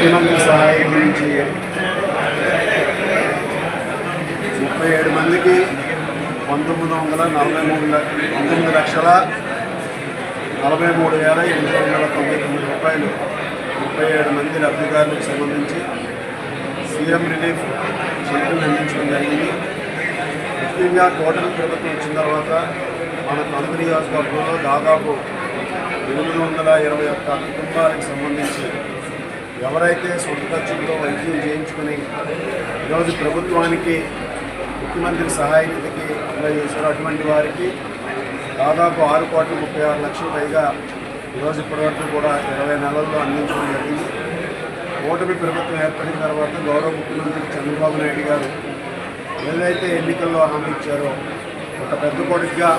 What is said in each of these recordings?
ముఖ్యమంత్రి సహాయం గురించి ముప్పై ఏడు మందికి పంతొమ్మిది వందల నలభై మూడు పంతొమ్మిది లక్షల నలభై మూడు వేల ఎనిమిది వందల తొంభై తొమ్మిది రూపాయలు. ముప్పై ఏడు మంది లబ్ధిదారులకు సంబంధించి సీఎం రిలీఫ్ చెక్కులు అందించడం జరిగింది. ముఖ్యంగా కూటమి ప్రభుత్వం వచ్చిన తర్వాత మన తణుకు నియోజకవర్గంలో దాదాపు ఎనిమిది వందల ఇరవై ఒక్క కుటుంబాలకు సంబంధించి ఎవరైతే సొంత ఖర్చులతో వైద్యం చేయించుకుని ఈరోజు ప్రభుత్వానికి ముఖ్యమంత్రి సహాయ నిధికి అప్లై చేశారు అటువంటి వారికి దాదాపు ఆరు కోట్ల ముప్పై ఆరు లక్షలు పైగా ఈరోజు ఇప్పటివరకు కూడా ఇరవై నెలల్లో అందించడం జరిగింది. ఓటమి ప్రభుత్వం ఏర్పడిన తర్వాత గౌరవ ముఖ్యమంత్రి చంద్రబాబు నాయుడు గారు ఏదైతే ఎన్నికల్లో హామీ ఇచ్చారో ఒక పెద్ద కొడుకుగా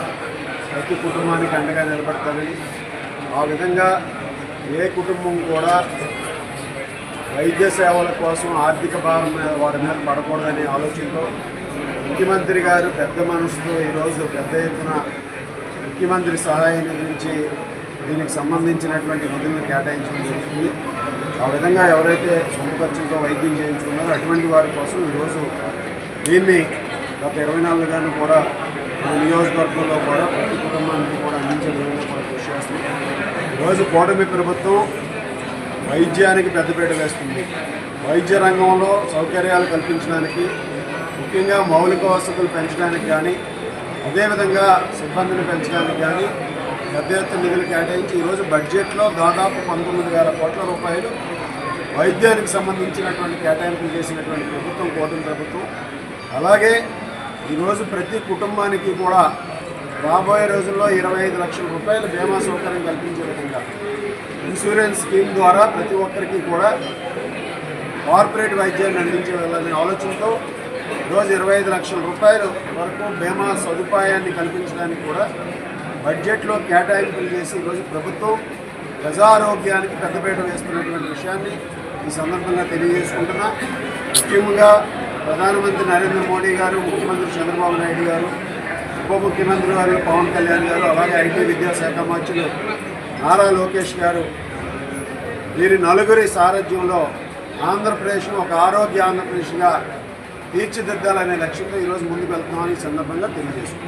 ప్రతి కుటుంబానికి అండగా నిలబడతారని ఆ విధంగా ఏ కుటుంబం కూడా వైద్య సేవల కోసం ఆర్థిక భారం మీద వారి మీద పడకూడదనే ఆలోచనతో ముఖ్యమంత్రి గారు పెద్ద మనసుతో ఈరోజు పెద్ద ఎత్తున ముఖ్యమంత్రి సహాయం నుంచి దీనికి సంబంధించినటువంటి నిధులను కేటాయించడం జరుగుతుంది. ఆ విధంగా ఎవరైతే సొంత ఖర్చులతో వైద్యం చేయించుకున్నారో అటువంటి వారి కోసం ఈరోజు దీన్ని గత ఇరవై నాలుగుగాను కూడా మన నియోజకవర్గంలో కూడా ప్రతి కుటుంబానికి కూడా అందించే విధంగా కూడా కృషి చేస్తున్నాం. ఈరోజు కూటమి ప్రభుత్వం వైద్యానికి పెద్దపీట వేస్తుంది. వైద్య రంగంలో సౌకర్యాలు కల్పించడానికి ముఖ్యంగా మౌలిక వసతులు పెంచడానికి కానీ అదేవిధంగా సిబ్బందిని పెంచడానికి కానీ పెద్ద ఎత్తున నిధులు కేటాయించి ఈరోజు బడ్జెట్లో దాదాపు పంతొమ్మిది వేల కోట్ల రూపాయలు వైద్యానికి సంబంధించినటువంటి కేటాయింపులు చేసినటువంటి ప్రభుత్వం కూటమి ప్రభుత్వం. అలాగే ఈరోజు ప్రతి కుటుంబానికి కూడా రాబోయే రోజుల్లో ఇరవై ఐదు లక్షల రూపాయల బీమా సౌకర్యం కల్పించే విధంగా ఇన్సూరెన్స్ స్కీమ్ ద్వారా ప్రతి ఒక్కరికి కూడా కార్పొరేట్ వైద్యాన్ని అందించే వెళ్ళాలనే ఆలోచనతో రోజు ఇరవై ఐదు లక్షల రూపాయల వరకు బీమా సదుపాయాన్ని కల్పించడానికి కూడా బడ్జెట్లో కేటాయింపులు చేసి ఈరోజు ప్రభుత్వం ప్రజారోగ్యానికి పెద్దపీట వేస్తున్నటువంటి విషయాన్ని ఈ సందర్భంగా తెలియజేసుకుంటున్నా. ముఖ్యంగా ప్రధానమంత్రి నరేంద్ర మోడీ గారు ముఖ్యమంత్రి చంద్రబాబు నాయుడు గారు ఉప ముఖ్యమంత్రి గారు పవన్ కళ్యాణ్ గారు అలాగే ఐటీ విద్యాశాఖ మంత్రులు నారా లోకేష్ గారు. వీరి నలుగురి సారథ్యంలో ఆంధ్రప్రదేశ్ను ఒక ఆరోగ్య ఆంధ్రప్రదేశ్గా తీర్చిదిద్దాలనే లక్ష్యంతో ఈరోజు ముందుకు వెళ్తున్నామని సందర్భంగా తెలియజేస్తున్నాం.